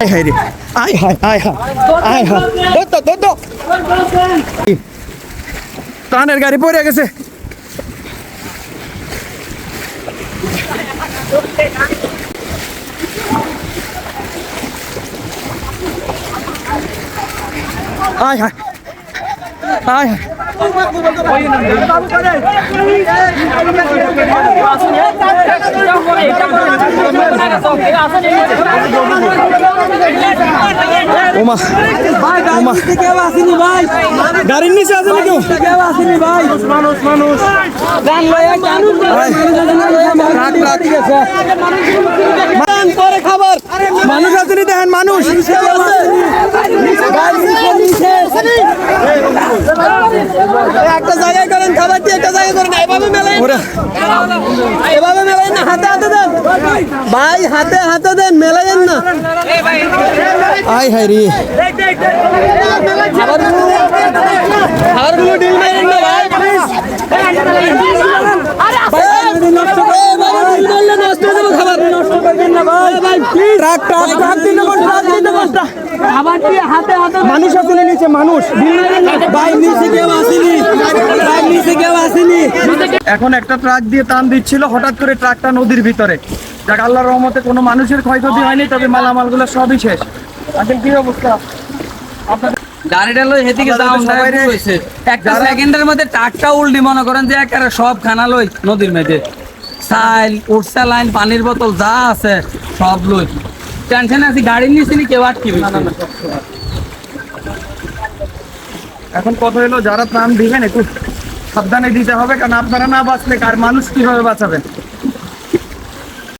আয় হায় রে আয় হায় আয় হায় আয় হায় ধর তো ধর তো ত্রাণের গাড়ি পড়ে গেছে আয় হায় আয় হায় ওমা ওমা। গাড়ির নিচে আছে না কেউ পরে খাবার। মানুষ আছে নি দেখেন, মানুষ। একটা জায়গায় করেন, খাবার দিয়ে একটা জায়গায় করেন, এভাবে মেলাই ওরা এভাবে মেলাই না হাতে হাতে দেন। ভাই হাতে হাতে দেন মেলাইন না। আয় রে। ডিল মারেন না ভাই। মানুষ নি নিচে মানুষ। ভাই নিচে কেউ আসেনি ভাই নিচে কেউ আসেনি এখন একটা ট্রাক দিয়ে টান দিচ্ছিল হঠাৎ করে ট্রাকটা নদীর ভিতরে। যাক আল্লাহর রহমতে কোনো মানুষের ক্ষয়ক্ষতি হয়নি তবে মালামালগুলো সবই শেষ। আঙ্কেল কি অবস্থা? আপনাদের গাড়িটা লই হেদিকে আপনাদের যাও সবাই রে- হয়েছে একটা যারা- সেকেন্ডের মধ্যে টাকটা উল্টি মনে করেন যে একেবারে সব খানা লই নদীর মধ্যে সাইল উঠসা লাইন পানির বোতল যা আছে সব লই। টেনশন আছে কেউ আটকিবে এখন কথা হলো যারা ত্রাণ দিবেন একটু সাবধানে দিতে হবে কারণ আপনারা না বাঁচলে কার মানুষ কীভাবে বাঁচাবেন